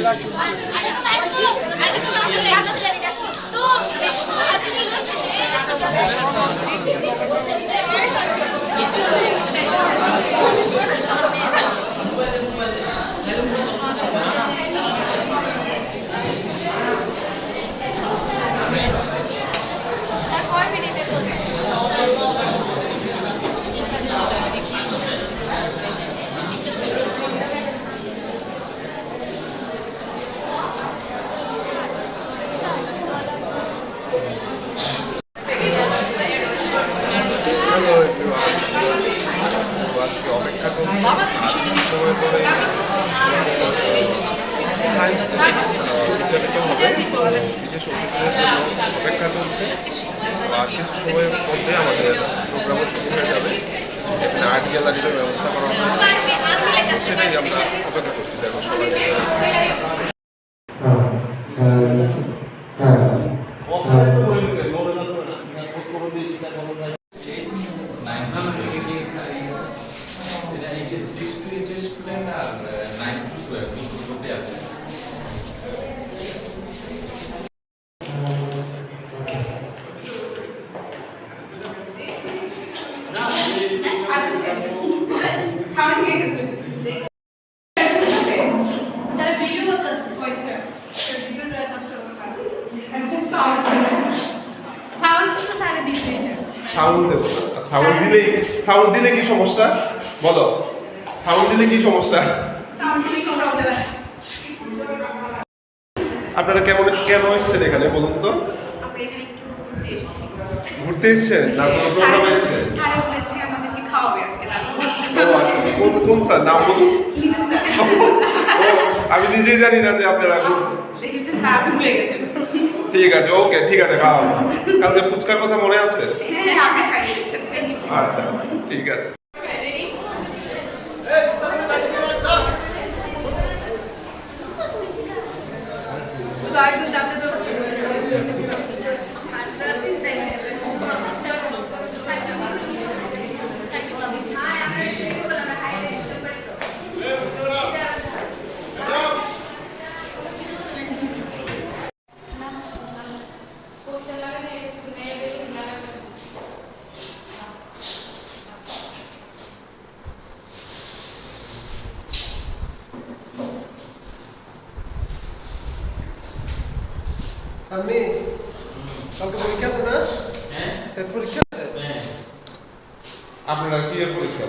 করবে hello everyone তো আজকে অপেক্ষা চলছে সায়েন্স বিচারিত হবে বিশেষ অতিথিদের অপেক্ষা চলছে কিছু সময়ের মধ্যে আমাদের প্রোগ্রামও হয়ে যাবে এখানে আর্ট গ্যালারিরও ব্যবস্থা করা হয়েছে সেটাই আমরা অপেক্ষা করছি দেখো সবাই সিক্স টু এইটের স্টুডেন্ট আর নাইন টু টুয়েলভ দুটো গ্রুপে আছে স্যার ভিডিও করতেছে হয়েছে ভিডিও দেওয়া কষ্ট সাউন্ড দিলেই সাউন্ড দিলে কি সমস্যা? বলো সাউন্ড দিলে কি সমস্যা? আপনারা কেমন কেন এসছেন এখানে বলুন তো? ঘুরতে এসেছি। ঘুরতে এসেছেন? না কোনো প্রোগ্রাম এসেছেন? রাত্রে ও আচ্ছা, কোন স্যার? নাম বলুন। আমি নিজেই জানি না যে আপনারা ঠিক আছে ওকে ঠিক আছে খাওয়া কালকে ফুচকার কথা মনে আছে? হ্যাঁ ইউ আচ্ছা আচ্ছা ঠিক আছে। Tudo this সামনে কালকে পরীক্ষা আছে না হ্যাঁ তার পরীক্ষা আছে হ্যাঁ আপনারা কি পরীক্ষা